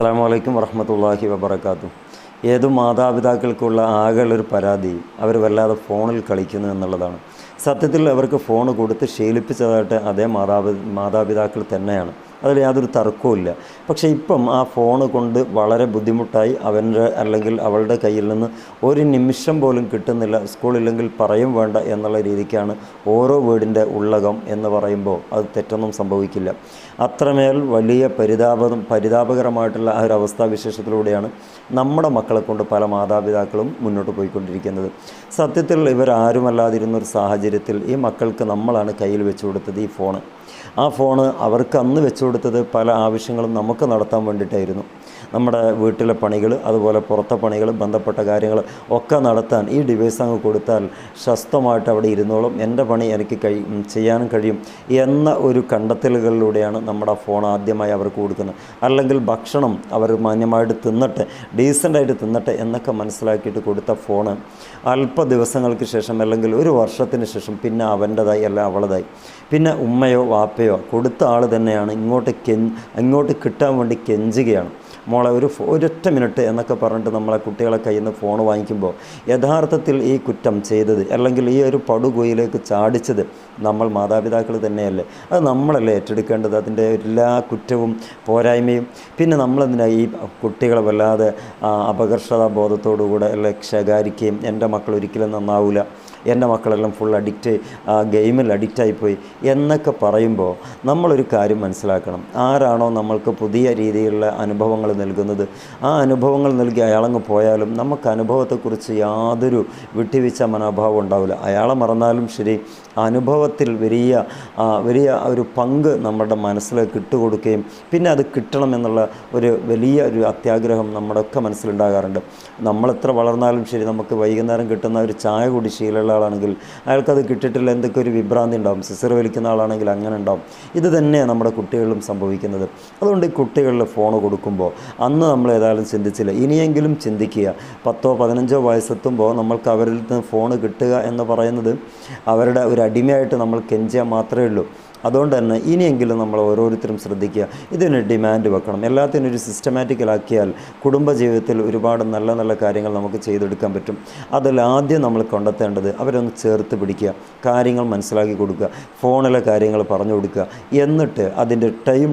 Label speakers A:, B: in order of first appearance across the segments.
A: അസ്സാം വലൈക്കും വറഹമത്തല്ലാഹി വബർക്കാത്തു ഏത് മാതാപിതാക്കൾക്കുള്ള ആകെയുള്ളൊരു പരാതി അവർ വല്ലാതെ ഫോണിൽ കളിക്കുന്നു എന്നുള്ളതാണ്. സത്യത്തിൽ അവർക്ക് ഫോൺ കൊടുത്ത് ശീലിപ്പിച്ചതായിട്ട് അതേ മാതാപി മാതാപിതാക്കൾ തന്നെയാണ്. അതിൽ യാതൊരു തർക്കവുമില്ല പക്ഷേ ഇപ്പം ആ ഫോൺ കൊണ്ട് വളരെ ബുദ്ധിമുട്ടായി അവന്റെ അല്ലെങ്കിൽ അവളുടെ കയ്യിൽ നിന്ന് ഒരു നിമിഷം പോലും കിട്ടുന്നില്ല. സ്കൂളില്ലെങ്കിൽ പറയും വേണ്ട എന്നുള്ള രീതിക്കാണ് ഓരോ വീടിന്റെ ഉള്ളകം എന്ന് പറയുമ്പോൾ അത് തെറ്റൊന്നും സംഭവിക്കില്ല. അത്രമേൽ വലിയ പരിതാപം പരിതാപകരമായിട്ടുള്ള ആ ഒരു അവസ്ഥാവിശേഷത്തിലൂടെയാണ് നമ്മുടെ മക്കളെ കൊണ്ട് പല മാതാപിതാക്കളും മുന്നോട്ട് പോയിക്കൊണ്ടിരിക്കുന്നത്. സത്യത്തിൽ ഇവരാരുമല്ലാതിരുന്നൊരു സാഹചര്യത്തിൽ ഈ മക്കൾക്ക് നമ്മളാണ് കയ്യിൽ വെച്ചു കൊടുത്തത് ഈ ഫോണ്. ആ ഫോണ് അവർക്ക് അന്ന് വെച്ചു കൊടുത്തത് പല ആവശ്യങ്ങളും നമുക്ക് നടത്താൻ വേണ്ടിയിട്ടായിരുന്നു. നമ്മുടെ വീട്ടിലെ പണികൾ അതുപോലെ പുറത്തെ പണികൾ ബന്ധപ്പെട്ട കാര്യങ്ങൾ ഒക്കെ നടത്താൻ ഈ ഡിവൈസ് അങ്ങ് കൊടുത്താൽ ശസ്തമായിട്ട് അവിടെ ഇരുന്നോളും. എന്റെ പണി എനിക്ക് കഴി ചെയ്യാനും കഴിയും എന്ന ഒരു കണ്ടെത്തലുകളിലൂടെയാണ് നമ്മുടെ ഫോൺ ആദ്യമായി അവർക്ക് കൊടുക്കുന്നത്. അല്ലെങ്കിൽ ഭക്ഷണം അവർ മാന്യമായിട്ട് തിന്നട്ടെ ഡീസന്റായിട്ട് തിന്നട്ടെ എന്നൊക്കെ മനസ്സിലാക്കിയിട്ട് കൊടുത്ത ഫോണ് അല്പ ദിവസങ്ങൾക്ക് ശേഷം അല്ലെങ്കിൽ ഒരു വർഷത്തിന് ശേഷം പിന്നെ അവന്റെതായി അല്ല അവളതായി. പിന്നെ ഉമ്മയോ വാപ്പയോ കൊടുത്ത ആൾ തന്നെയാണ് ഇങ്ങോട്ട് കെ ഇങ്ങോട്ട് കിട്ടാൻ വേണ്ടി കെഞ്ചുകയാണ്. മോളെ ഒരു ഒരൊറ്റ മിനിറ്റ് എന്നൊക്കെ പറഞ്ഞിട്ട് നമ്മളെ കുട്ടികളെ കയ്യിൽ നിന്ന് ഫോൺ വാങ്ങിക്കുമ്പോൾ യഥാർത്ഥത്തിൽ ഈ കുറ്റം ചെയ്തത് അല്ലെങ്കിൽ ഈ ഒരു പടുകുയിലേക്ക് ചാടിച്ചത് നമ്മൾ മാതാപിതാക്കൾ തന്നെയല്ലേ? അത് നമ്മളല്ലേ ഏറ്റെടുക്കേണ്ടത്? അതിന്റെ എല്ലാ കുറ്റവും പോരായ്മയും. പിന്നെ നമ്മളെന്തിനാ ഈ കുട്ടികളെ വല്ലാതെ അപകർഷതാ ബോധത്തോടുകൂടെ അല്ലെ ശകാരിക്കുകയും എന്റെ മക്കൾ ഒരിക്കലും നന്നാവില്ല എന്റെ മക്കളെല്ലാം ഫുൾ അഡിക്റ്റ് ഗെയിമിൽ അഡിക്റ്റായിപ്പോയി എന്നൊക്കെ പറയുമ്പോൾ നമ്മളൊരു കാര്യം മനസ്സിലാക്കണം. ആരാണോ നമ്മൾക്ക് പുതിയ രീതിയിലുള്ള അനുഭവങ്ങൾ നൽകുന്നത്. ആ അനുഭവങ്ങൾ നൽകി അയാളങ്ങ് പോയാലും നമുക്ക് അനുഭവത്തെക്കുറിച്ച് യാതൊരു വിട്ടുവീഴ്ച മനോഭാവം ഉണ്ടാവില്ല. അയാളെ മറന്നാലും ശരി ആ അനുഭവത്തിൽ വലിയ വലിയ ഒരു പങ്ക് നമ്മുടെ മനസ്സിൽ കിട്ടുകൊടുക്കുകയും പിന്നെ അത് കിട്ടണം എന്നുള്ള ഒരു വലിയ ഒരു അത്യാഗ്രഹം നമ്മുടെ ഒക്കെ മനസ്സിലുണ്ടാകാറുണ്ട്. നമ്മളെത്ര വളർന്നാലും ശരി നമുക്ക് വൈകുന്നേരം കിട്ടുന്ന ഒരു ചായ കൂടി ശീലമുള്ള ആളാണെങ്കിൽ അയാൾക്കത് കിട്ടിയിട്ടില്ല എന്തൊക്കെ ഒരു വിഭ്രാന്തി ഉണ്ടാവും. സിസർ വലിക്കുന്ന ആളാണെങ്കിൽ അങ്ങനെ ഉണ്ടാവും. ഇത് തന്നെയാണ് നമ്മുടെ കുട്ടികളിലും സംഭവിക്കുന്നത്. അതുകൊണ്ട് ഈ കുട്ടികളിൽ ഫോൺ കൊടുക്കുമ്പോൾ അന്ന് നമ്മൾ ഏതായാലും ചിന്തിച്ചില്ല. ഇനിയെങ്കിലും ചിന്തിക്കുക. പത്തോ പതിനഞ്ചോ വയസ്സെത്തുമ്പോൾ നമ്മൾക്ക് അവരിൽ നിന്ന് ഫോൺ കിട്ടുക എന്ന് പറയുന്നത് അവരുടെ ഒരു അടിമയായിട്ട് നമ്മൾ കെഞ്ചിയാൽ മാത്രമേ ഉള്ളൂ. അതുകൊണ്ട് തന്നെ ഇനിയെങ്കിലും നമ്മൾ ഓരോരുത്തരും ശ്രദ്ധിക്കുക. ഇതിന് ഡിമാൻഡ് വെക്കണം. എല്ലാത്തിനും ഒരു സിസ്റ്റമാറ്റിക്കലാക്കിയാൽ കുടുംബജീവിതത്തിൽ ഒരുപാട് നല്ല നല്ല കാര്യങ്ങൾ നമുക്ക് ചെയ്തെടുക്കാൻ പറ്റും. അതിൽ ആദ്യം നമ്മൾ കണ്ടെത്തേണ്ടത് അവരൊന്ന് ചേർത്ത് പിടിക്കുക. കാര്യങ്ങൾ മനസ്സിലാക്കി കൊടുക്കുക. ഫോണിലെ കാര്യങ്ങൾ പറഞ്ഞു കൊടുക്കുക. എന്നിട്ട് അതിന്റെ ടൈം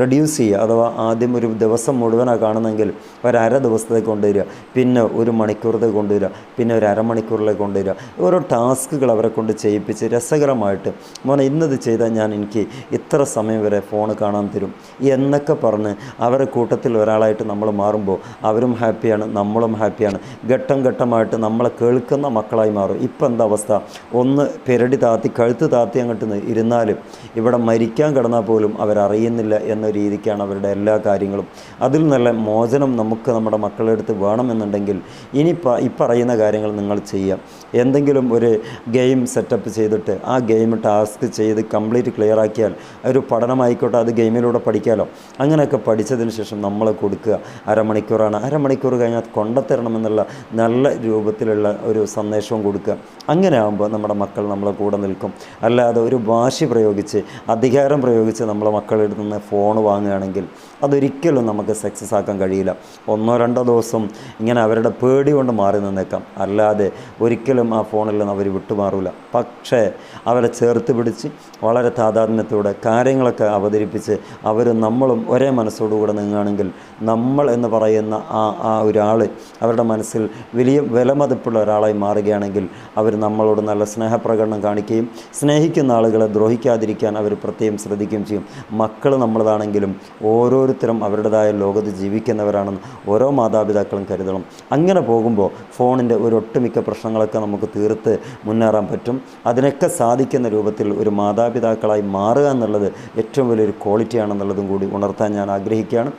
A: റെഡ്യൂസ് ചെയ്യുക. അഥവാ ആദ്യം ഒരു ദിവസം മുഴുവനാണ് കാണുന്നെങ്കിൽ ഒരര ദിവസത്തേക്ക് കൊണ്ടുവരിക. പിന്നെ ഒരു മണിക്കൂറത്തേക്ക് കൊണ്ടുവരിക. പിന്നെ ഒരു അരമണിക്കൂറിലേക്ക് കൊണ്ടുവരിക. ഓരോ ടാസ്കുകൾ അവരെ കൊണ്ട് ചെയ്യിപ്പിച്ച് രസകരമായിട്ട്. മോനെ ഇന്നത് ചെയ്താൽ ഞാൻ എനിക്ക് ഇത്ര സമയം വരെ ഫോൺ കാണാൻ തരും. എന്നൊക്കെ പറഞ്ഞ് അവരെ കൂട്ടത്തിൽ ഒരാളായിട്ട് നമ്മൾ മാറുമ്പോൾ അവരും ഹാപ്പിയാണ് നമ്മളും ഹാപ്പിയാണ് ഘട്ടം ഘട്ടമായിട്ട് നമ്മളെ കേൾക്കുന്ന മക്കളായി മാറും. ഇപ്പം എന്താ അവസ്ഥ? ഒന്ന് പെരടി താത്തി കഴുത്ത് താത്തി അങ്ങോട്ട് ഇരുന്നാലും ഇവിടെ മരിക്കാൻ കിടന്നാൽ പോലും അവരറിയുന്നില്ല എന്ന രീതിക്കാണ് അവരുടെ എല്ലാ കാര്യങ്ങളും. അതിൽ നല്ല മോചനം നമുക്ക് നമ്മുടെ മക്കളുടെ അടുത്ത് വേണമെന്നുണ്ടെങ്കിൽ ഇനി ഈ പറയുന്ന കാര്യങ്ങൾ നിങ്ങൾ ചെയ്യാം. എന്തെങ്കിലും ഒരു ഗെയിം സെറ്റപ്പ് ചെയ്തിട്ട് ആ ഗെയിം ടാസ്ക് ചെയ്ത് കംപ്ലീറ്റ് ക്ലിയർ ആക്കിയാൽ ഒരു പഠനമായിക്കോട്ടെ അത് ഗെയിമിലൂടെ പഠിക്കാമല്ലോ അങ്ങനെയൊക്കെ പഠിച്ചതിന് ശേഷം നമ്മൾ കൊടുക്കുക. അരമണിക്കൂറാണ്. അരമണിക്കൂർ കഴിഞ്ഞാൽ കൊണ്ടത്തരണമെന്നുള്ള നല്ല രൂപത്തിലുള്ള ഒരു സന്ദേശവും കൊടുക്കുക. അങ്ങനെ ആകുമ്പോൾ നമ്മുടെ മക്കൾ നമ്മളെ കൂടെ നിൽക്കും. അല്ലാതെ ഒരു വാശി പ്രയോഗിച്ച് അധികാരം പ്രയോഗിച്ച് നമ്മളെ മക്കളുടെ നിന്ന് ഫോൺ വാങ്ങുകയാണെങ്കിൽ അതൊരിക്കലും നമുക്ക് സക്സസ് ആക്കാൻ കഴിയില്ല. ഒന്നോ രണ്ടോ ദിവസം ഇങ്ങനെ അവരുടെ പേടി കൊണ്ട് മാറി നിന്നേക്കാം. അല്ലാതെ ഒരിക്കലും ആ ഫോണിൽ നിന്ന് അവർ വിട്ടുമാറില്ല പക്ഷേ അവരെ ചേർത്ത് പിടിച്ച് വളരെ താതാത്മ്യത്തോടെ കാര്യങ്ങളൊക്കെ അവതരിപ്പിച്ച് അവർ നമ്മളും ഒരേ മനസ്സോടുകൂടെ നീങ്ങുകയാണെങ്കിൽ നമ്മൾ എന്ന് പറയുന്ന ആ ആ ഒരാൾ അവരുടെ മനസ്സിൽ വലിയ വിലമതിപ്പുള്ള ഒരാളായി മാറുകയാണെങ്കിൽ അവർ നമ്മളോട് നല്ല സ്നേഹപ്രകടനം കാണിക്കുകയും സ്നേഹിക്കുന്ന ആളുകളെ ദ്രോഹിക്കാതിരിക്കാൻ അവർ പ്രത്യേകം ശ്രദ്ധിക്കുകയും ചെയ്യും. മക്കൾ നമ്മളതാണെങ്കിലും ഓരോരുത്തരും അവരുടേതായ ലോകത്ത് ജീവിക്കുന്നവരാണെന്ന് ഓരോ മാതാപിതാക്കളും കരുതണം. അങ്ങനെ പോകുമ്പോൾ ഫോണിന്റെ ഒരു ഒട്ടുമിക്ക പ്രശ്നങ്ങളൊക്കെ നമുക്ക് തീർത്ത് മുന്നേറാൻ പറ്റും. അതിനൊക്കെ സാധിക്കുന്ന രൂപത്തിൽ ഒരു മാതാപിതാക്കളായി മാറുക എന്നുള്ളത് ഏറ്റവും വലിയൊരു ക്വാളിറ്റിയാണെന്നുള്ളതും കൂടി ഉണർത്താൻ ഞാൻ ആഗ്രഹിക്കുകയാണ്.